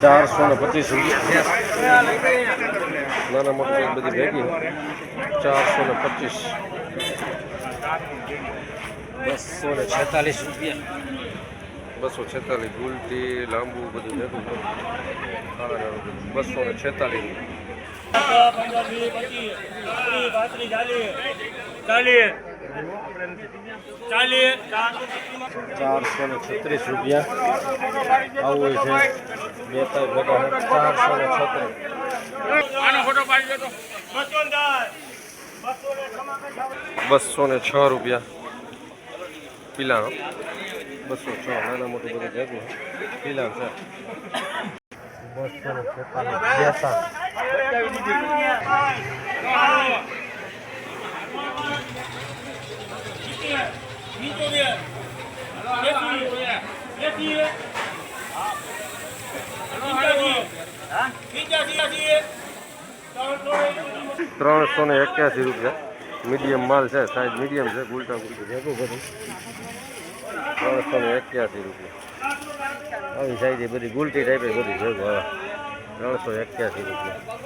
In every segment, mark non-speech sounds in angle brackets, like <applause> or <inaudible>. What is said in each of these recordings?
ચારસો ને પચીસ નાના મોટી બધી ભેગી ચારસો ને પચીસ બસો ને છેતાલીસ રૂપિયા બસો છેતાલીસ ગુલટી લાંબુ બધું ભેગું. બસો ને છેતાલીસ ચારસો ને છત્રીસ રૂપિયા આવું છે બે ત્રણ ભેગા ચારસો ને છત્રીસ બસો ને છ રૂપિયા. પીલાનો બસો છ નાના મોટું બધું જગ્યા પીલા છે. બસો ને છેતાલીસ બેસા ત્રણસો ને એક્યાસી રૂપિયા મીડિયમ માલ છે સાઈઝ મીડિયમ છે ગુલટા ગુલટી ભેગું બધું ત્રણસો ને એક્યાસી રૂપિયા આવી સાઈઝ એ બધી ગુલટી ટાઈપે બધી ભેગું હવે ત્રણસો એક્યાસી રૂપિયા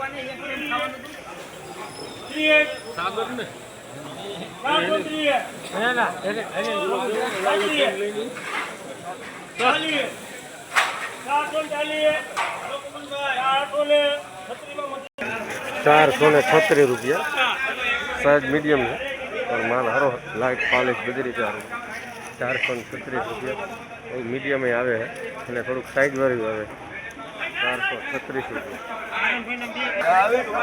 ચારસો ને છત્રીસ રૂપિયા. સાઈઝ મીડિયમ છે. પણ માલ સારો લાઇટ પાલિશ બધી રીતે સારું ચારસો ને છત્રીસ રૂપિયા. એવું મીડિયમ આવે અને થોડુંક સાઈઝ વાળું આવે. ચારસો છત્રીસ રૂપિયા.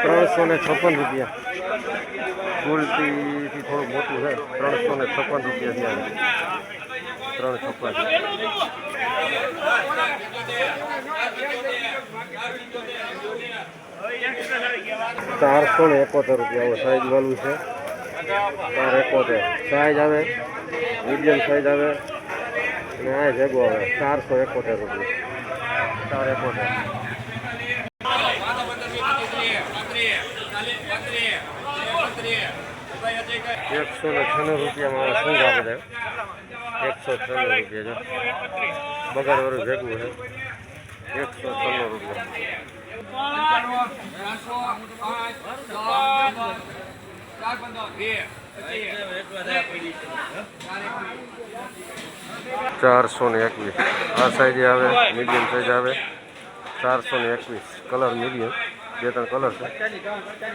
ત્રણસો ને છપ્પન રૂપિયા. ગુલટીથી થોડુંક મોટું છે. ત્રણસો ને છપ્પન રૂપિયાથી આવે ત્રણ છપ્પન. ચારસો ને એકોતેર રૂપિયા. આવો સાઈઝ વાળું છે. ચાર એકોતેર. સાઈઝ આવે. મીડિયમ સાઈઝ આવે. અને આ જગો આવે. ચારસો એકોતેર રૂપિયા. ચાર એકોતેર. એકસો ને છન્નું રૂપિયામાં શું આપે છે એકસો છન્નું રૂપિયા છે બગાડ વાળું ભેગું છે. એકસો છન્નું રૂપિયા. ચારસો ને એકવીસ. આ સાઈઝ આવે મીડિયમ સાઈઝ આવે. ચારસો ને એકવીસ. કલર મીડિયમ બે, ત્રણ કલર છે.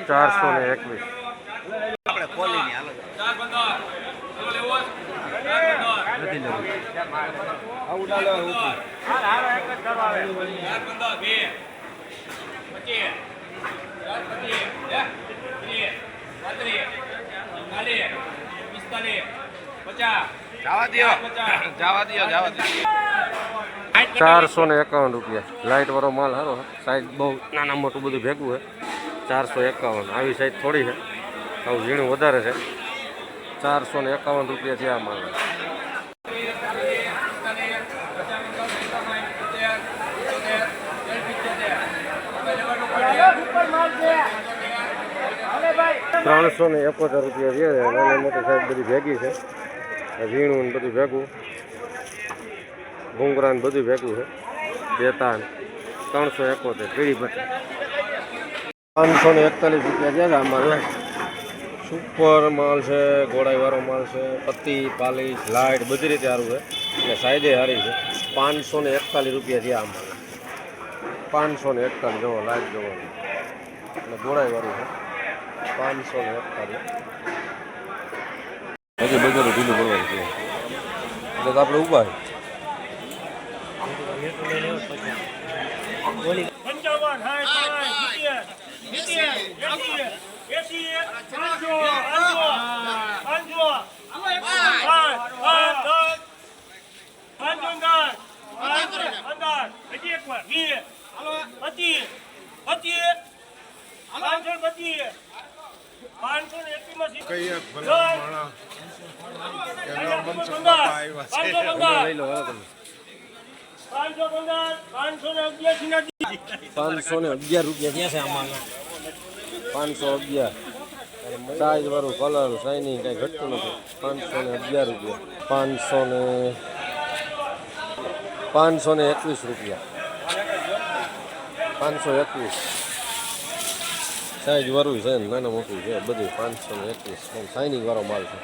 ચારસો ને એકવીસ. દો <laughs> ચારસો ને એકાવન રૂપિયા. લાઇટ વાળો માલ સારો સાઈઝ બહુ નાના મોટું બધું ભેગું છે. ચારસો એકાવન. આવી સાઈઝ થોડી છે. આવું ઝીણું વધારે છે. ચારસો ને એકાવન રૂપિયા છે આ માલ. ત્રણસો ને એકોતેર રૂપિયા છે નાની મોટી સાહેબ બધી ભેગી છે. ઝીણું ને બધું ભેગું. ભૂંગરા ને બધું ભેગું છે. બેતાન, ત્રણસો એકોતેર, પીળી પટ્ટી પાંચસો ને એકતાલીસ રૂપિયા છે આમાં સુપર માલ છે, ગોળાઈવાળો માલ છે, પત્તી, પાલીશ લાઇટ બધી રીતે સારું છે. અને સાઈઝે સારી છે. પાંચસો ને એકતાલીસ રૂપિયા છે આ માલ પાંચસો ને એકતાલીસ જવો લાઇટ જોવો એટલે ગોળાઈવાળું છે. પાંચસો હજી બજારો ઢીલું પડવાનું છે. એટલે તો આપણે ઊભા હજી એક વાર વીસ પચીસ પચીસ. પાંચસો ને અગિયાર રૂપિયા થયા છે આમાં. પાંચસો અગિયાર. સાઈઝ વાળું કલર શાઇનિંગ કાંઈ ઘટતું નથી. પાંચસો ને અગિયાર રૂપિયા. પાંચસો ને પાંચસો ને એકવીસ રૂપિયા. પાંચસો એકવીસ. સાઈઝ વાળું છે નાના મોટું છે બધું પાંચસો ને એકવીસ શાઇનિંગ વાળો માલ છે.